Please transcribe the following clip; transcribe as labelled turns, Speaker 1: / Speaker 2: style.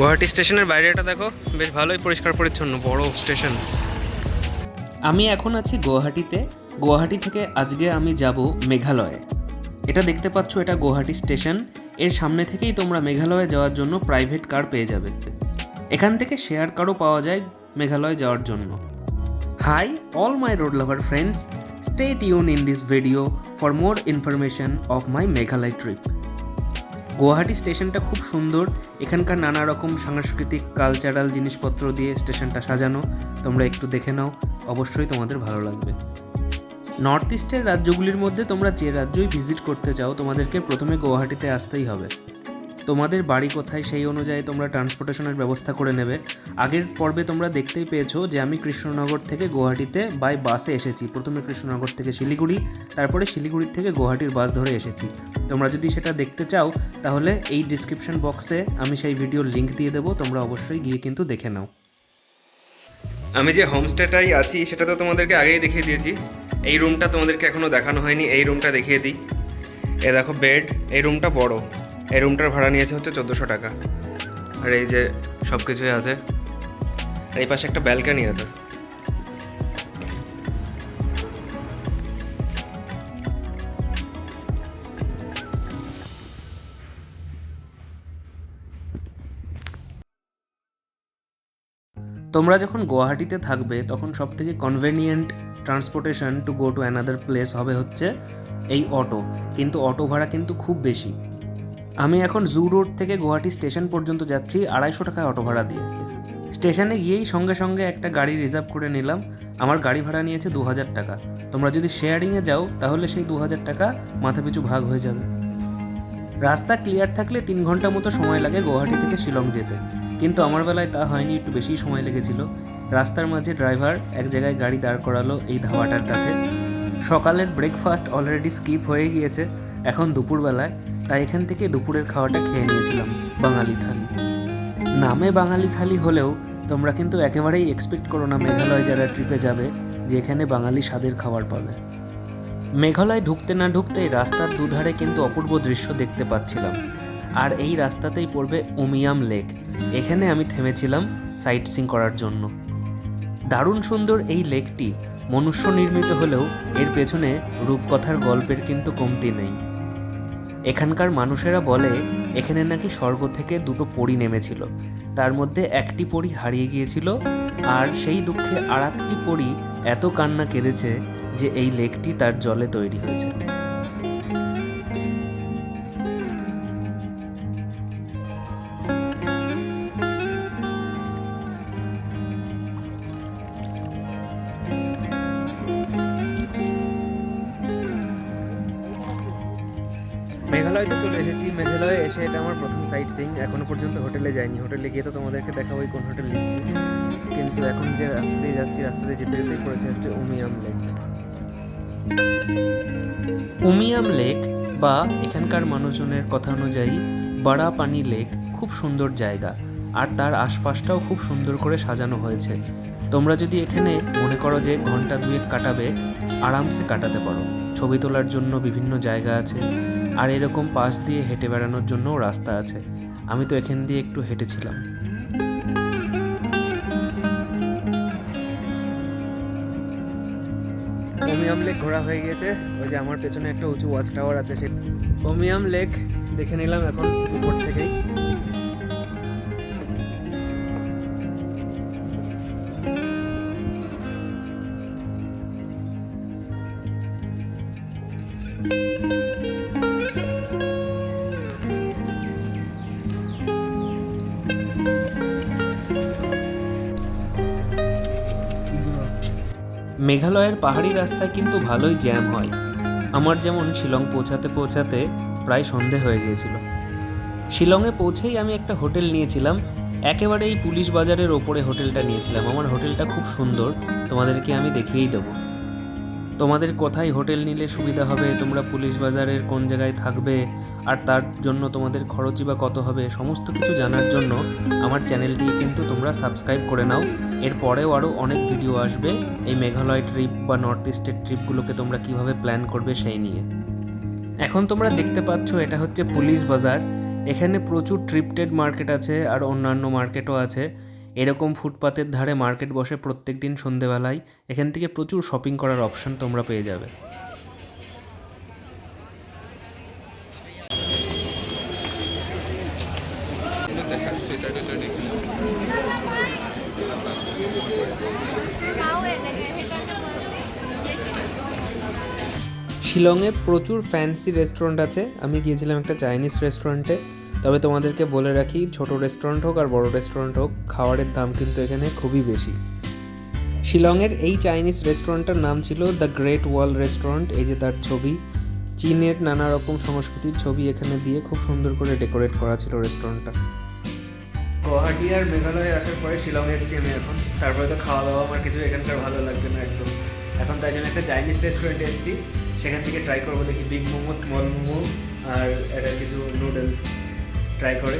Speaker 1: গুয়াহাটি স্টেশনের বাইরেটা দেখো। বেশ ভালোই পরিষ্কার পরিচ্ছন্ন, বড় স্টেশন। আমি এখন আছি গুয়াহাটিতে। গুয়াহাটি থেকে আজকে আমি যাব মেঘালয়ে। এটা দেখতে পাচ্ছ, এটা গুয়াহাটি স্টেশন। এর সামনে থেকেই তোমরা মেঘালয়ে যাওয়ার জন্য প্রাইভেট কার পেয়ে যাবে। এখান থেকে শেয়ার কারও পাওয়া যায় মেঘালয় যাওয়ার জন্য। Hi, all my road lover friends, stay tune in this video for more information of my Meghalaya trip. Guwahati স্টেশনটা খুব সুন্দর। এখানকার নানা রকম সাংস্কৃতিক কালচারাল জিনিসপত্র দিয়ে স্টেশনটা সাজানো। তোমরা একটু দেখে নাও, অবশ্যই তোমাদের ভালো লাগবে। নর্থ ইস্টের রাজ্যগুলির মধ্যে তোমরা যে রাজ্যই ভিজিট করতে চাও, তোমাদেরকে প্রথমে গুয়াহাটিতে আসতেই হবে। তোমাদের বাড়ি কোথায় সেই অনুযায়ী তোমরা ট্রান্সপোর্টেশনের ব্যবস্থা করে নেবে। আগের পর্বে তোমরা দেখতেই পেয়েছ যে আমি কৃষ্ণনগর থেকে গুয়াহাটিতে বাই বাসে এসেছি। প্রথমে কৃষ্ণনগর থেকে শিলিগুড়ি, তারপরে শিলিগুড়ির থেকে গুয়াহাটির বাস ধরে এসেছি। তোমরা যদি সেটা দেখতে চাও, তাহলে এই ডিসক্রিপশন বক্সে আমি সেই ভিডিওর লিঙ্ক দিয়ে দেবো। তোমরা অবশ্যই গিয়ে কিন্তু দেখে নাও। আমি যে হোমস্টেটাই আছি, সেটা তো তোমাদেরকে আগেই দেখিয়ে দিয়েছি। এই রুমটা তোমাদেরকে এখনও দেখানো হয়নি, এই রুমটা দেখিয়ে দিই। এ দেখো বেড এই রুমটা বড়। এই রুমটার ভাড়া নিয়েছে হচ্ছে চোদ্দোশো টাকা। আর এই যে সব কিছুই আছে, এই পাশে একটা ব্যালকানি আছে। তোমরা যখন গুয়াহাটিতে থাকবে, তখন সব থেকে convenient transportation to go to another place হবে হচ্ছে এই অটো কিন্তু অটো ভাড়া কিন্তু খুব বেশি। আমি এখন জু রোড থেকে গুয়াহাটি স্টেশন পর্যন্ত যাচ্ছি আড়াইশো টাকায় অটো ভাড়া দিয়ে। স্টেশনে গিয়েই সঙ্গে সঙ্গে একটা গাড়ি রিজার্ভ করে নিলাম। আমার গাড়ি ভাড়া নিয়েছে দু হাজার টাকা। তোমরা যদি শেয়ারিংয়ে যাও, তাহলে সেই দু হাজার টাকা মাথাপিছু ভাগ হয়ে যাবে। রাস্তা ক্লিয়ার থাকলে তিন ঘণ্টা মতো সময় লাগে গুয়াহাটি থেকে শিলং যেতে। কিন্তু আমার বেলায় তা হয়নি, একটু বেশি সময় লেগেছিল। রাস্তার মাঝে ড্রাইভার এক জায়গায় গাড়ি দাঁড় করালো এই ধাবাটার কাছে। সকালের ব্রেকফাস্ট অলরেডি স্কিপ হয়ে গিয়েছে। এখন দুপুরবেলায়। তাই এখান থেকে দুপুরের খাওয়াটা খেয়ে নিয়েছিলাম, বাঙালি থালি। নামে বাঙালি থালি হলেও তোমরা কিন্তু একেবারেই এক্সপেক্ট করো না মেঘালয় যারা ট্রিপে যাবে, যে এখানে বাঙালি স্বাদের খাবার পাবে। মেঘালয় ঢুকতে না ঢুকতেই রাস্তার দুধারে কিন্তু অপূর্ব দৃশ্য দেখতে পাচ্ছিলাম। আর এই রাস্তাতেই পড়বে উমিয়াম লেক। এখানে আমি থেমেছিলাম সাইট সিং করার জন্য। দারুণ সুন্দর এই লেকটি মনুষ্য নির্মিত হলেও এর পেছনে রূপকথার গল্পের কিন্তু কমতি নেই। এখানকার মানুষেরা বলে, এখানে নাকি স্বর্গ থেকে দুটো পরী নেমেছিল। তার মধ্যে একটি পরী হারিয়ে গিয়েছিল, আর সেই দুঃখে আর একটি পরী এত কান্না কেঁদেছে যে এই লেকটি তার জলে তৈরি হয়েছে। মেঘালয় তো চলে এসেছি। মেঘালয়ে এসে এটা আমার প্রথম সাইট সিং এখনও পর্যন্ত হোটেলে যাইনি। হোটেলে গিয়ে তো তোমাদেরকে দেখাবোই কোন হোটেল নিচ্ছি। কিন্তু এখন যে রাস্তা দিয়ে যাচ্ছি, রাস্তা দিয়ে যেতে যেতেই পড়েছে হচ্ছে উমিয়াম লেক। উমিয়াম লেক বা এখানকার মানুষজনের কথা অনুযায়ী বাড়া পানি লেক খুব সুন্দর জায়গা। আর তার আশপাশটাও খুব সুন্দর করে সাজানো হয়েছে। তোমরা যদি এখানে মনে করো যে ঘণ্টা দুয়েক কাটাবে, আরামসে কাটাতে পারো। ছবি তোলার জন্য বিভিন্ন জায়গা আছে, আর এরকম পাশ দিয়ে হেঁটে বেড়ানোর জন্যও রাস্তা আছে। আমি তো এখান দিয়ে একটু হেঁটেছিলাম। ওমিয়াম লেক ঘোরা হয়ে গিয়েছে। ওই যে আমার পেছনে একটা উঁচু ওয়াচ টাওয়ার আছে সে ওমিয়াম লেক দেখে নিলাম এখন উপর থেকেই। মেঘালয়ের পাহাড়ি রাস্তায় কিন্তু ভালোই জ্যাম হয়। আমার যেমন শিলং পৌঁছাতে পৌঁছাতে প্রায় সন্ধে হয়ে গিয়েছিল। শিলংয়ে পৌঁছেই আমি একটা হোটেল নিয়েছিলাম। একেবারেই পুলিশ বাজারের ওপরে হোটেলটা নিয়েছিলাম। আমার হোটেলটা খুব সুন্দর। তোমাদেরকে আমি দেখিয়েই দেবো। তোমাদের কোথায় হোটেল নিলে সুবিধা হবে? তোমরা পুলিশ বাজারের কোন জায়গায় থাকবে? আর তার জন্য তোমাদের খরচই বা কত হবে? সমস্ত কিছু জানার জন্য আমার চ্যানেলটি কিন্তু তোমরা সাবস্ক্রাইব করে নাও। এর পরেও আরও অনেক ভিডিও আসবে। এই মেঘালয় ট্রিপ বা নর্থ ইস্টের ট্রিপগুলোকে তোমরা কীভাবে প্ল্যান করবে সেই নিয়ে। এখন তোমরা দেখতে পাচ্ছ এটা হচ্ছে পুলিশ বাজার। এখানে প্রচুর ট্রিপটেড মার্কেট আছে আর অন্যান্য মার্কেটও আছে। এরকম ফুটপাতের ধারে মার্কেট বসে প্রত্যেক দিন সন্ধেবেলায় এখান থেকে প্রচুর শপিং করার অপশান তোমরা পেয়ে যাবে। শিলংয়ে প্রচুর ফ্যান্সি রেস্টুরেন্ট আছে। আমি গিয়েছিলাম একটা চাইনিজ রেস্টুরেন্টে তবে তোমাদেরকে বলে রাখি, ছোট রেস্টুরেন্ট হোক আর বড় রেস্টুরেন্ট হোক, খাবারের দাম কিন্তু এখানে খুবই বেশি। শিলংয়ের এই চাইনিজ রেস্টুরেন্টটার নাম ছিল দ্য গ্রেট ওয়াল রেস্টুরেন্ট এই যে তার ছবি, চীনের নানা রকম সংস্কৃতির ছবি এখানে দিয়ে খুব সুন্দর করে ডেকোরেট করা ছিল রেস্টুরেন্টটা গুয়াহাটি আর মেঘালয়ে আসার পরে শিলংয়ে এসেছি আমি এখন। তারপরে তো খাওয়া দাওয়া আমার কিছু এখানকার ভালো লাগছে না একদম। এখন তাই জন্য একটা চাইনিজ রেস্টুরেন্টে এসেছি। সেখান থেকে ট্রাই করব দেখি বিগ মোমো স্মল মোমো আর একটা কিছু নুডলস ট্রাই করে।